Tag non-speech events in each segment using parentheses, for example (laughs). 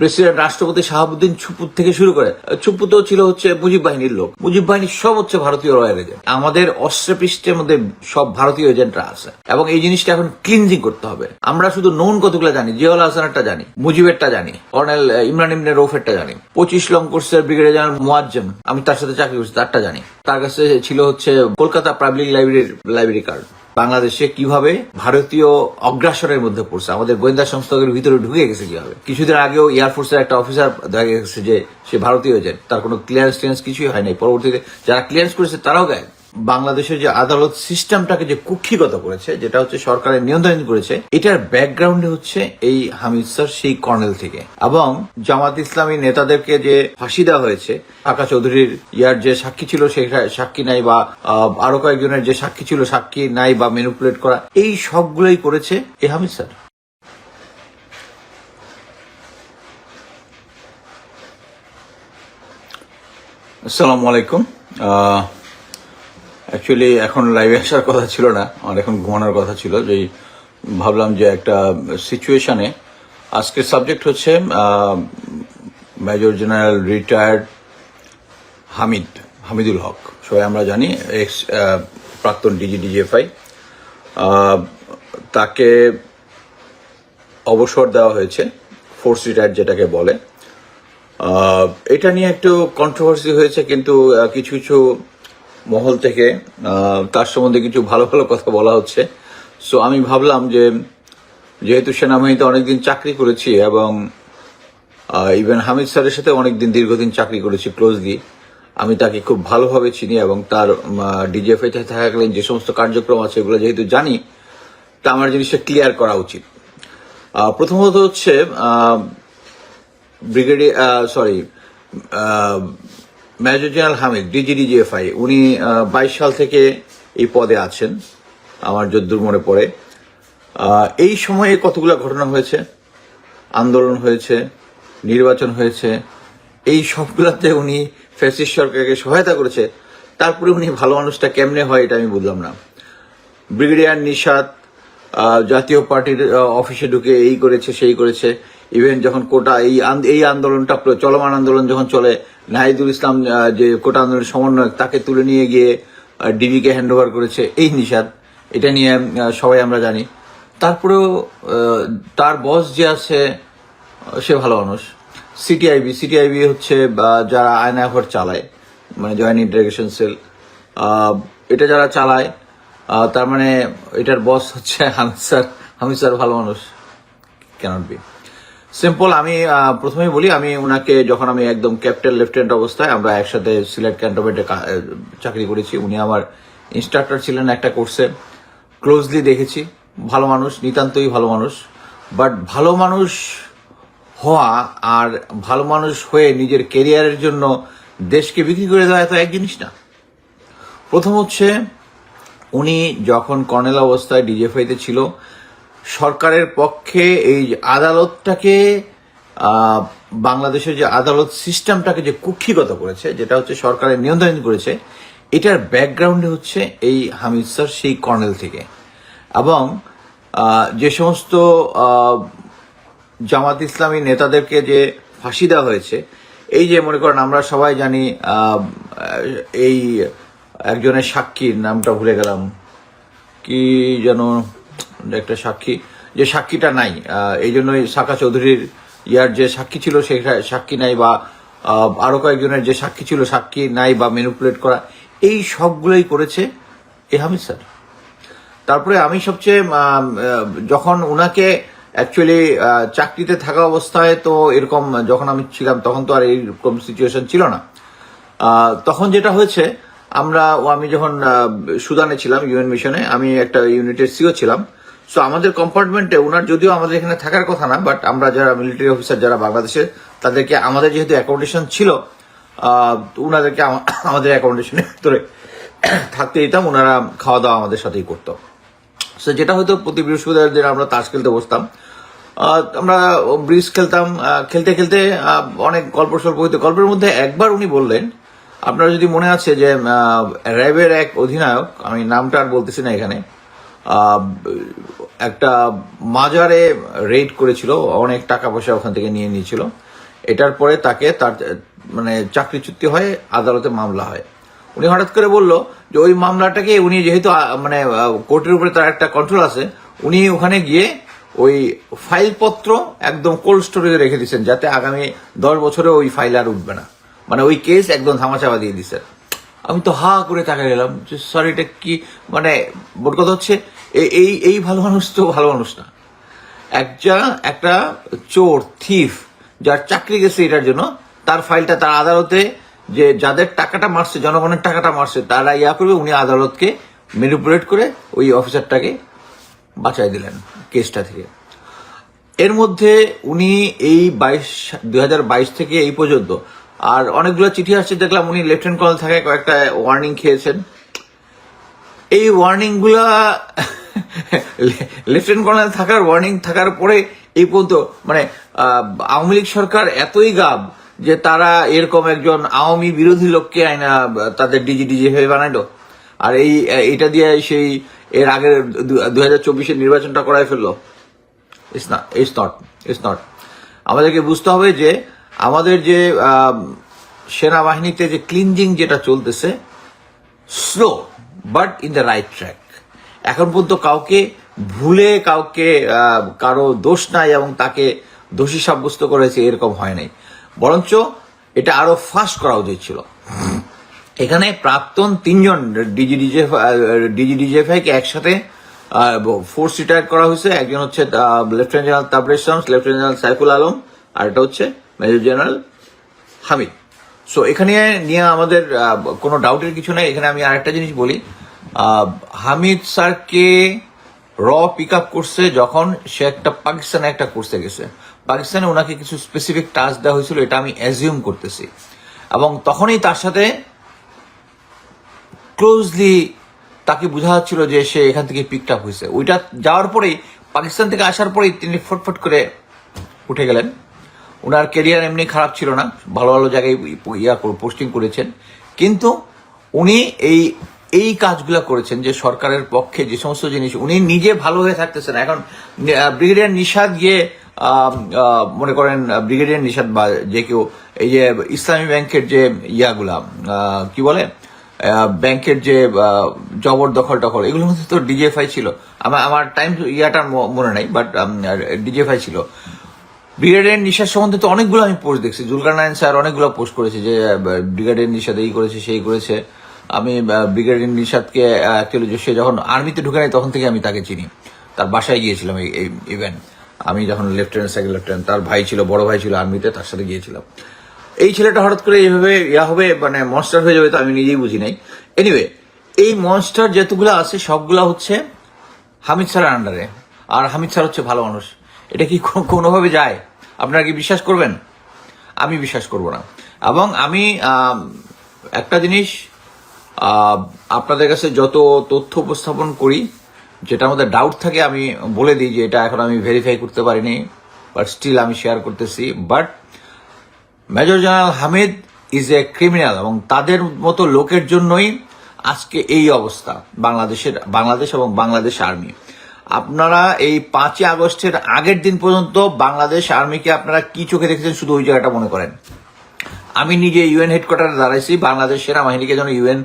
President রাষ্ট্রপতি শাহাবুদ্দিন ছুপুর থেকে শুরু করে ছুপু তো ছিল হচ্ছে মুজিব বাহিনীর লোক। মুজিব বাহিনীর সব হচ্ছে ভারতীয় রয়্যাল এজেন্ট। আমাদের অস্ত্র পৃষ্ঠের মধ্যে সব ভারতীয় এজেন্টরা আছে। এবং এই জিনিসটা এখন ক্লিনজিং করতে হবে। আমরা শুধু নৌন কতগুলো জানি, জিয়াউল হাসানেরটা জানি, মুজিবেরটা জানি, কর্নেল ইমরান ইমনে রৌফেরটা জানি, পঁচিশ লং কোর্সের ব্রিগেডিয়ার জেনারেল মুয়াজ্জম, আমি তার সাথে চাকরি করছি, তারটা জানি। তার কাছে ছিল হচ্ছে কলকাতা পাবলিক লাইব্রেরির লাইব্রেরি কার্ড বাংলাদেশে কীভাবে ভারতীয় অগ্রাসনের মধ্যে পড়ছে? আমাদের গোয়েন্দা সংস্থাগুলোর ভিতরে ঢুকে গেছে কীভাবে? কিছুদিন আগেও এয়ারফোর্সের একটা অফিসার দেখা গেছে যে সে ভারতীয় এজেন্ট তার কোনো ক্লিয়ারেন্স টিয়ারেন্স কিছুই হয় নাই। পরবর্তীতে যারা ক্লিয়ারেন্স করেছে, তারাও গায়ে বাংলাদেশের যে আদালত সিস্টেমটাকে যে কুক্ষিগত করেছে, যেটা হচ্ছে সরকারের নিয়ন্ত্রণ করেছে, এটার ব্যাকগ্রাউন্ডে হচ্ছে এই হামিদ স্যার, সেই কর্নেল থেকে। এবং জামাত ইসলামী নেতাদেরকে যে ফাঁসি দেওয়া হয়েছে কাকা চৌধুরীর ইয়ার যে সাক্ষী ছিল, সে সাক্ষী নাই বা আরও কয়েকজনের যে সাক্ষী ছিল, সাক্ষী নাই বা ম্যানিপুলেট করা, এই সবগুলোই করেছে এই হামিদ স্যার। আসসালামু আলাইকুম। অ্যাকচুয়ালি এখন লাইভে আসার কথা ছিল না। আমার এখন ঘুমানোর কথা ছিল। যে ভাবলাম যে একটা সিচুয়েশনে আজকের সাবজেক্ট হচ্ছে major general retired Hamid Hamidul Haq. সবাই আমরা জানি এক্স প্রাক্তন ডিজি ডিজিএফআই তাকে অবসর দেওয়া হয়েছে ফোর্স রিটায়ার্ড যেটাকে বলে। এটা নিয়ে একটু কন্ট্রোভার্সি হয়েছে, কিন্তু কিছু কিছু মহল থেকে তার সম্বন্ধে কিছু ভালো ভালো কথা বলা হচ্ছে। সো আমি ভাবলাম যে, যেহেতু সেনাবাহিনীতে অনেকদিন চাকরি করেছি এবং ইভেন হামিদ স্যারের সাথে অনেকদিন, দীর্ঘদিন চাকরি করেছি ক্লোজলি আমি তাকে খুব ভালোভাবে চিনি এবং তার ডিজিএফআই থাকাকালীন যে সমস্ত কার্যক্রম আছে এগুলো যেহেতু জানি, তা আমার জিনিসটা ক্লিয়ার করা উচিত। প্রথমত হচ্ছে brigadier sorry major general Hamid DG DGFI উনি বাইশ সাল থেকে এই পদে আছেন, আমার যদ্দূর মনে পড়ে। এই সময়ে কতগুলো ঘটনা হয়েছে? আন্দোলন হয়েছে, নির্বাচন হয়েছে, এই সবগুলোতে উনি ফ্যাসিস্ট সরকারকে সহায়তা করেছে। তারপরে উনি ভালো মানুষটা কেমনে হয় এটা আমি বুঝলাম না। ব্রিগেডিয়ার নিশাদ জাতীয় পার্টির অফিসে ঢুকে এই করেছে, সেই করেছে। ইভেন যখন কোটা, এই এই আন্দোলনটা চলমান আন্দোলন যখন চলে, নাহিদুল ইসলাম যে কোটা আন্দোলনের সমন্বয়ক, তাকে তুলে নিয়ে গিয়ে ডিবিকে হ্যান্ড ওভার করেছে, এই নিশাদ এটা নিয়ে সবাই আমরা জানি। তারপরেও তার বস যে আছে, সে ভালো মানুষ। সিটিআইবি সিটিআইবি হচ্ছে যারা আয়না ঘর চালায় মানে জয়েন্ট ইন্টারগেশন সেল এটা যারা চালায় তার মানে এটার বস হচ্ছে (laughs) হামিদ স্যার। হামিদ স্যার ভালো মানুষ। ক্যানট বি সিম্পল আমি প্রথমেই বলি, আমি ওনাকে যখন আমি একদম ক্যাপ্টেন লেফটেন্যান্ট অবস্থায় আমরা একসাথে সিলেট ক্যান্টনমেন্টে চাকরি করেছি। উনি আমার ইনস্ট্রাক্টর ছিলেন একটা কোর্সে ক্লোজলি দেখেছি। ভালো মানুষ, নিতান্তই ভালো মানুষ। বাট ভালো মানুষ হওয়া আর ভালো মানুষ হয়ে নিজের কেরিয়ারের জন্য দেশকে বিক্রি করে দেওয়া এত এক জিনিস না। প্রথম হচ্ছে, উনি যখন কর্নেল অবস্থায় ডিজিএফআইতে ছিল সরকারের পক্ষে এই আদালতটাকে বাংলাদেশের যে আদালত সিস্টেমটাকে যে কুক্ষিগত করেছে, যেটা হচ্ছে সরকারের নিয়ন্ত্রণ করেছে, এটার ব্যাকগ্রাউন্ডে হচ্ছে এই হামিদ স্যার সেই কর্নেল থেকে। এবং যে সমস্ত জামাত ইসলামী নেতাদেরকে যে ফাঁসি দেওয়া হয়েছে, এই যে মনে করেন আমরা সবাই জানি এই একজনের সাক্ষীর নামটা ভুলে গেলাম। কি যেন একটা সাক্ষী যে সাক্ষীটা নাই। এই জন্যই সাকা চৌধুরীর ইয়ার যে সাক্ষী ছিল সে সাক্ষী নাই বা আহ, আরও কয়েকজনের যে সাক্ষী ছিল সাক্ষী নাই বা ম্যানিপুলেট করা এই সবগুলোই করেছে এ হামিদ স্যার। তারপরে আমি সবচেয়ে যখন ওনাকে অ্যাকচুয়ালি চাকরিতে থাকা অবস্থায় তো এরকম যখন আমি ছিলাম তখন তো আর এইরকম সিচুয়েশন ছিল না। তখন যেটা হয়েছে আমরা আমি যখন সুদানে ছিলাম ইউএন মিশনে আমি একটা ইউনিটের সিও ছিলাম। সো আমাদের কম্পার্টমেন্টে ওনার যদিও আমাদের এখানে থাকার কথা না বাট আমরা যারা মিলিটারি অফিসার যারা বাংলাদেশের, তাদেরকে আমাদের যেহেতু অ্যাকোমোডেশন ছিল ওনাদেরকে (coughs) আমাদের অ্যাকোমোডেশনের ভিতরে থাকতে দিতাম ওনারা খাওয়া দাওয়া আমাদের সাথেই করতো। সো যেটা হয়তো প্রতি বৃহস্পতিবার দিন আমরা তাস খেলতে বসতাম। আমরা ব্রিজ খেলতাম খেলতে খেলতে অনেক গল্প স্বল্প হইতো। গল্পের মধ্যে একবার উনি বললেন, আপনার যদি মনে আছে যে র্যাবের এক অধিনায়ক, আমি নামটা আর বলতেছি না এখানে একটা মাজারে রেড করেছিল, অনেক টাকা পয়সা ওখান থেকে নিয়ে নিয়েছিল। এটার পরে তাকে তার মানে চাকরি চুক্তি হয় আদালতে মামলা হয়। উনি হঠাৎ করে বলল যে, ওই মামলাটাকে উনি যেহেতু মানে কোর্টের উপরে তার একটা কন্ট্রোল আছে, উনি ওখানে গিয়ে ওই ফাইলপত্র একদম কোল্ড স্টোরেজে রেখে দিচ্ছেন যাতে আগামী দশ বছরে ওই ফাইল আর উঠবে না। মানে ওই কেস একদম ধামাচাপা দিয়ে দিচ্ছেন আমি তো হা করে তাকাই গেলাম যে স্যার এটা কি মানে মোট কথা হচ্ছে এই এই ভালো মানুষ তো ভালো মানুষ না। একটা একটা চোর, থিফ, যার চাকরি গেছে এটার জন্য, তার ফাইলটা তার আদালতে, যে যাদের টাকাটা মারছে, জনগণের টাকাটা মারছে, তারা ইয়া করবে, উনি আদালতকে ম্যানিপুলেট করে ওই অফিসারটাকে বাঁচাই দিলেন কেসটা থেকে। এর মধ্যে উনি এই বাইশ, দুই থেকে এই পর্যন্ত আর অনেকগুলো চিঠি আসছে, দেখলাম উনি লেফটেন্যান্ট কর্নেল থাকায় কয়েকটা ওয়ার্নিং খেয়েছেন। এই ওয়ার্নিংগুলা (laughs) লেফটেন্যান্ট কর্নেল থাকার ওয়ার্নিং থাকার পরে এই পর্যন্ত মানে আওয়ামী লীগ সরকার এতই গাব যে তারা এরকম একজন আওয়ামী বিরোধী লোককে আইনা, তাদের ডিজি ডিজি হয়ে বানাইলো। আর এই এটা দিয়ে সেই এর আগের দুই হাজার চব্বিশের নির্বাচনটা করাই ফেলল। ইটস না ইটস নট ইটস নট আমাদেরকে বুঝতে হবে যে আমাদের যে সেনাবাহিনীতে যে ক্লিনজিং যেটা চলতেছে slow but in the right track এখন পর্যন্ত কাউকে ভুলে কাউকে কারও দোষ নাই এবং তাকে দোষী সাব্যস্ত করেছে এরকম হয় নাই। বরঞ্চ এটা আরও ফাস্ট করা উচিত ছিল। এখানে প্রাক্তন তিনজন ডিজিডিজেফ ডিজিডিজেফআই কে একসাথে ফোর্স রিটায়ার করা হয়েছে। একজন হচ্ছে lieutenant general Tabrez Shams lieutenant general Saiful Alam আর এটা হচ্ছে মেজর জেনারেল হামিদ। সো এখানে নিয়ে আমাদের কোনো ডাউটের কিছু নেই। এখানে আমি আরেকটা জিনিস বলি। হামিদ স্যারকে র পিক আপ করছে যখন সে একটা পাকিস্তানে একটা কোর্সে গেছে। পাকিস্তানে ওনাকে কিছু স্পেসিফিক টাস্ক দেওয়া হয়েছিল, এটা আমি অ্যাজিউম করতেছি। এবং তখনই তার সাথে ক্লোজলি তাকে বোঝা যাচ্ছিল যে সে এখান থেকে পিকড আপ হয়েছে। ওইটা যাওয়ার পরেই, পাকিস্তান থেকে আসার পরেই তিনি ফটফট করে উঠে গেলেন। ওনার কেরিয়ার এমনি খারাপ ছিল না ভালো ভালো জায়গায় ইয়া পোস্টিং করেছেন। কিন্তু উনি এই এই কাজগুলো করেছেন যে সরকারের পক্ষে যে সমস্ত জিনিস উনি নিজে ভালো হয়ে থাকতেছেন। এখন ব্রিগেডিয়ার নিষাদ গিয়ে মনে করেন ব্রিগেডিয়ার নিষাদ বা যে কেউ এই যে ইসলামী ব্যাংকের যে ইয়াগুলা কি বলে ব্যাংকের যে আহ, জবরদখল টখল এগুলোর মধ্যে তো ডিজিএফআই ছিল। আমার আমার টাইম ইয়াটা মনে নাই বাট ডিজিএফআই ছিল। ব্রিগেডিয়ার নিশাদ সম্বন্ধে তো অনেকগুলো আমি পোস্ট দেখছি। জুলকার নায়ন স্যার অনেকগুলো পোস্ট করেছে যে ব্রিগেডিয়ার নিশাদ এই করেছে, সেই করেছে। আমি ব্রিগেডিয়ার নিশাদকে অ্যাকচুয়ালি সে যখন আর্মিতে ঢুকে নাই তখন থেকে আমি তাকে চিনি। তার বাসায় গিয়েছিলাম এই ইভেন্ট আমি যখন লেফটেন্যান্ট সেকেন্ড লেফটেন্যান্ট তার ভাই ছিল, বড় ভাই ছিল আর্মিতে তার সাথে গিয়েছিলাম। এই ছেলেটা হঠাৎ করে এইভাবে ইয়া হবে মানে মনস্টার হয়ে যাবে তো আমি নিজেই বুঝি নাই। এনিওয়ে এই মনস্টার যেতগুলো আছে, সবগুলা হচ্ছে হামিদ স্যারের আন্ডারে আর হামিদ স্যার হচ্ছে ভালো মানুষ। এটা কো- কোনোভাবে যায়? আপনারা কি বিশ্বাস করবেন? আমি বিশ্বাস করব না। এবং আমি একটা জিনিস আপনাদের কাছে যত তথ্য উপস্থাপন করি যেটা আমাদের ডাউট থাকে, আমি বলে দিই যে এটা এখন আমি ভেরিফাই করতে পারিনি বাট স্টিল আমি শেয়ার করতেছি। But major general Hamid is a criminal এবং তাদের মতো লোকের জন্যই আজকে এই অবস্থা, বাংলাদেশের, বাংলাদেশ এবং বাংলাদেশ আর্মি আপনারা এই পাঁচই আগস্টের আগের দিন পর্যন্ত বাংলাদেশ আর্মিকে আপনারা কি চোখে দেখেছেন শুধু ওই জায়গাটা মনে করেন? আমি নিজে ইউএন হেডকোয়ার্টারে দাঁড়াইছি, বাংলাদেশ সেনাবাহিনীকে যেন ইউএন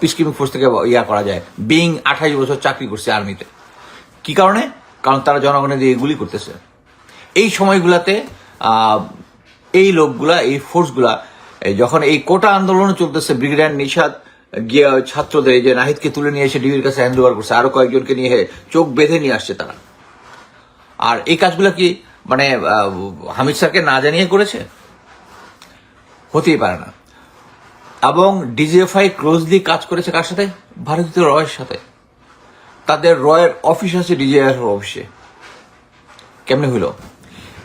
পিসকিপিং ফোর্স থেকে ইয়া করা যায়। বিং আঠাইশ বছর চাকরি করছে আর্মিতে। কি কারণে? কারণ তারা জনগণের দিয়ে গুলি করতেছে। এই সময়গুলাতে এই লোকগুলা, এই ফোর্সগুলা যখন এই কোটা আন্দোলন চলতেছে ব্রিগেডিয়ার নিষাদ গিয়ে ছাত্রদের যে নাহিদকে তুলে নিয়ে এসে ডিবির কাছে হ্যান্ড ওভার করছে, আরও কয়েকজনকে নিয়ে চোখ বেঁধে নিয়ে আসছে তারা। আর এই কাজগুলো কি মানে হামিদ স্যারকে না জানিয়ে করেছে? হতেই পারে না। এবং ডিজিএফআই ক্লোজলি কাজ করেছে কার সাথে? ভারতীয় রয়ের সাথে। তাদের রয়ের অফিস আছে ডিজিএফ অফিসে। কেমনে হইল?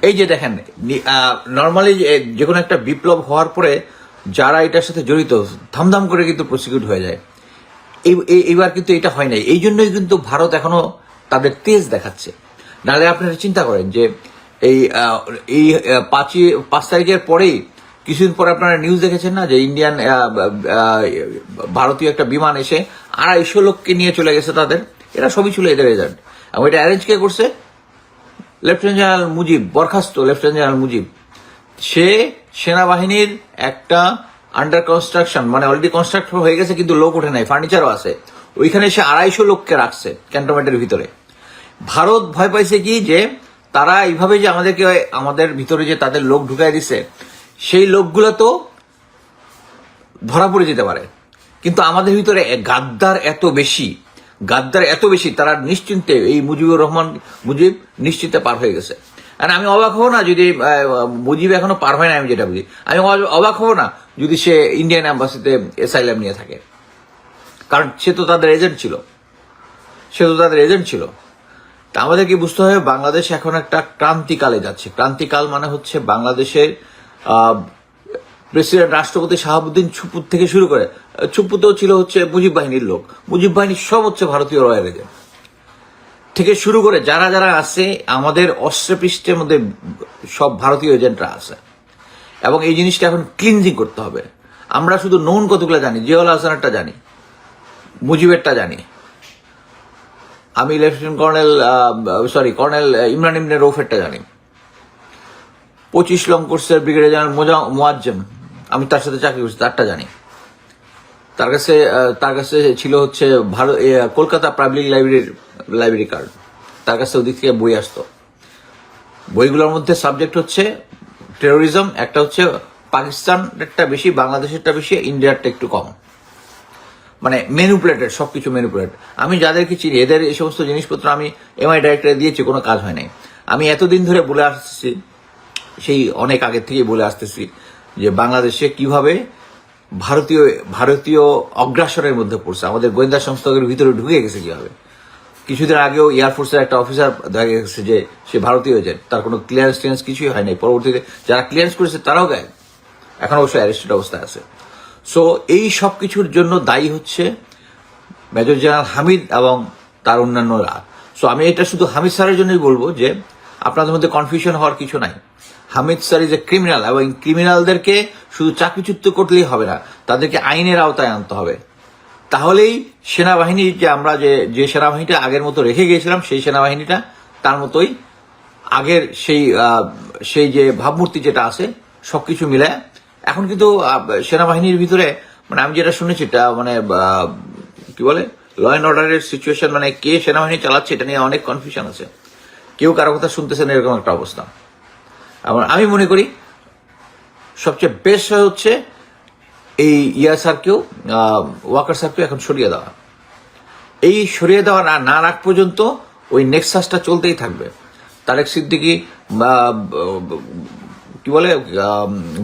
এই যে দেখেন নর্মালি যে কোনো একটা বিপ্লব হওয়ার পরে যারা এটার সাথে জড়িত, ধামধাম করে কিন্তু প্রসিকিউট হয়ে যায়। এই- এই- এইবার কিন্তু এটা হয় নাই। এই জন্যই কিন্তু ভারত এখনও তাদের তেজ দেখাচ্ছে। নাহলে আপনারা চিন্তা করেন যে, এই এই পাঁচই, পাঁচ তারিখের পরেই কিছুদিন পরে আপনারা নিউজ দেখেছেন না যে ইন্ডিয়ান ভারতীয় একটা বিমান এসে আড়াইশো লোককে নিয়ে চলে গেছে তাদের? এরা সবই ছিল এদের এজেন্ট এবং এটা অ্যারেঞ্জ কে করছে? লেফটেন্যান্ট জেনারেল মুজিব, বরখাস্ত লেফটেন্যান্ট জেনারেল মুজিব। সে সেনাবাহিনীর একটা আন্ডার কনস্ট্রাকশন মানে অলরেডি কনস্ট্রাক্ট হয়ে গেছে কিন্তু লোক ওঠে নাই ফার্নিচারও আছে। ওইখানে সে আড়াইশো লোককে রাখছে ক্যান্টনমেন্টের ভিতরে। ভারত ভয় পাইছে কি যে, তারা এইভাবে যে আমাদেরকে, আমাদের ভিতরে যে তাদের লোক ঢুকাই দিছে, সেই লোকগুলো তো ধরা পড়ে যেতে পারে। কিন্তু আমাদের ভিতরে গাদ্দার এত বেশি, গাদ্দার এত বেশি, তারা নিশ্চিন্তে এই মুজিবুর রহমান, মুজিব নিশ্চিন্তে পার হয়ে গেছে। আর আমি অবাক হব না যদি মুজিব এখনও পার হয় না আমি যেটা বুঝি। আমি অবাক হব না যদি সে ইন্ডিয়ান অ্যাম্বাসিতে এসাইলাম নিয়ে থাকে। কারণ সে তো তাদের এজেন্ট ছিল। সে তো তাদের এজেন্ট ছিল। তা আমাদেরকে বুঝতে হবে বাংলাদেশ এখন একটা ক্রান্তিকালে যাচ্ছে। ক্রান্তিকাল মানে হচ্ছে বাংলাদেশের প্রেসিডেন্ট রাষ্ট্রপতি শাহাবুদ্দিন ছুপুর থেকে শুরু করে ছুপুতেও ছিল হচ্ছে মুজিব বাহিনীর লোক। মুজিব বাহিনীর সব হচ্ছে ভারতীয় রয়্যাল এজেন্ট থেকে শুরু করে যারা যারা আছে, আমাদের অস্ত্রপৃষ্ঠের মধ্যে সব ভারতীয় এজেন্টরা আছে। এবং এই জিনিসটা এখন ক্লিনজিং করতে হবে। আমরা শুধু নৌন কতগুলো জানি, জিয়াউল হাসানেরটা জানি, মুজিবেরটা জানি। আমি lieutenant colonel sorry colonel Imran ইমনে রৌফেরটা জানি। পঁচিশ লং কোর্সের ব্রিগেডিয়ার জেনারেল মোজা মোয়াজ্জেম, আমি তার সাথে চাকরি করছি, তারটা জানি। তার কাছে তার কাছে ছিল হচ্ছে ভারত কলকাতা পাবলিক লাইব্রেরির লাইব্রেরি কার্ড তার কাছে ওদিক থেকে বই আসতো। বইগুলোর মধ্যে সাবজেক্ট হচ্ছে টেরোরিজম একটা হচ্ছে পাকিস্তানটা বেশি, বাংলাদেশেরটা বেশি, ইন্ডিয়ারটা একটু কম। মানে মেনুপ্লেটেড সবকিছু মেনুপ্লেট আমি যাদেরকে চিনি, এদের এই সমস্ত জিনিসপত্র আমি এমআই ডাইরেক্টরে দিয়েছি, কোনো কাজ হয় নাই আমি এতদিন ধরে বলে আসছি সেই অনেক আগে থেকেই বলে আসতেছি, যে বাংলাদেশে কীভাবে ভারতীয় ভারতীয় অগ্রাসনের মধ্যে পড়ছে। আমাদের গোয়েন্দা সংস্থাগুলোর ভিতরে ঢুকে গেছে কীভাবে? কিছুদিন আগেও এয়ারফোর্সের একটা অফিসার দেখা গেছে যে সে ভারতীয় এজেন্ট তার কোনো ক্লিয়ারেন্স টিয়ারেন্স কিছুই হয় নাই। পরবর্তীতে যারা ক্লিয়ারেন্স করেছে তারাও গায়ে এখন অবশ্য অ্যারেস্টেড অবস্থায় আছে। সো এই সব কিছুর জন্য দায়ী হচ্ছে মেজর জেনারেল হামিদ এবং তার অন্যান্যরা। সো আমি এটা শুধু হামিদ স্যারের জন্যই বলব যে, আপনাদের মধ্যে কনফিউশন হওয়ার কিছু নাই। Hamid sir is a criminal এবং ক্রিমিনালদেরকে শুধু চাকরিচ্যুত করলেই হবে না, তাদেরকে আইনের আওতায় আনতে হবে। তাহলেই সেনাবাহিনী যে আমরা যে যে সেনাবাহিনীটা আগের মতো রেখে গিয়েছিলাম, সেই সেনাবাহিনীটা তার মতোই আগের সেই সেই যে ভাবমূর্তি যেটা আছে, সবকিছু মিলে এখন কিন্তু সেনাবাহিনীর ভিতরে মানে আমি যেটা শুনেছি, এটা মানে কি বলে ল অ্যান্ড অর্ডারের সিচুয়েশন মানে কে সেনাবাহিনী চালাচ্ছে, এটা নিয়ে অনেক কনফিউশন আছে। কেউ কারও কথা শুনতেছে না, এরকম একটা অবস্থা। আমি মনে করি সবচেয়ে বেস্ট হচ্ছে এই ইয়া স্যারকেও ওয়াকার স্যারকেও এখন সরিয়ে দেওয়া। এই সরিয়ে দেওয়া না রাখ পর্যন্ত ওই নেক্সাসটা চলতেই থাকবে। তারেক সিদ্দিকি কি বলে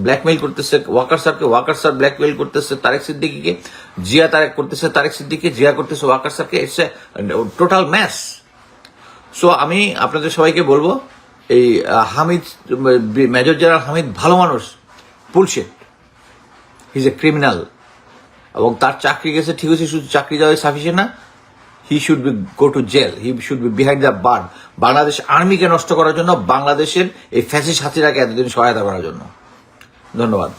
ব্ল্যাকমেইল করতেছে, ওয়াকার স্যারকে ওয়াকার স্যার ব্ল্যাকমেইল করতেছে, তারেক সিদ্দিকিকে জিয়া তারেক করতেছে, তারেক সিদ্দিকি জিয়া করতেছে, ওয়াকার স্যারকে ইটস টোটাল ম্যাচ সো আমি আপনাদের সবাইকে বলব, এই হামিদ মেজর জেনারেল হামিদ ভালো মানুষ। বুলশেট হি ইজ এ ক্রিমিনাল এবং তার চাকরি গেছে, ঠিক আছে, শুধু চাকরি যাওয়া সাফিসিয়েন্ট না he should be go to jail he should be behind the bar Bangladesh আর্মিকে নষ্ট করার জন্য বাংলাদেশের এই ফ্যাসি সাথীরাকে এতদিন সহায়তা করার জন্য। ধন্যবাদ।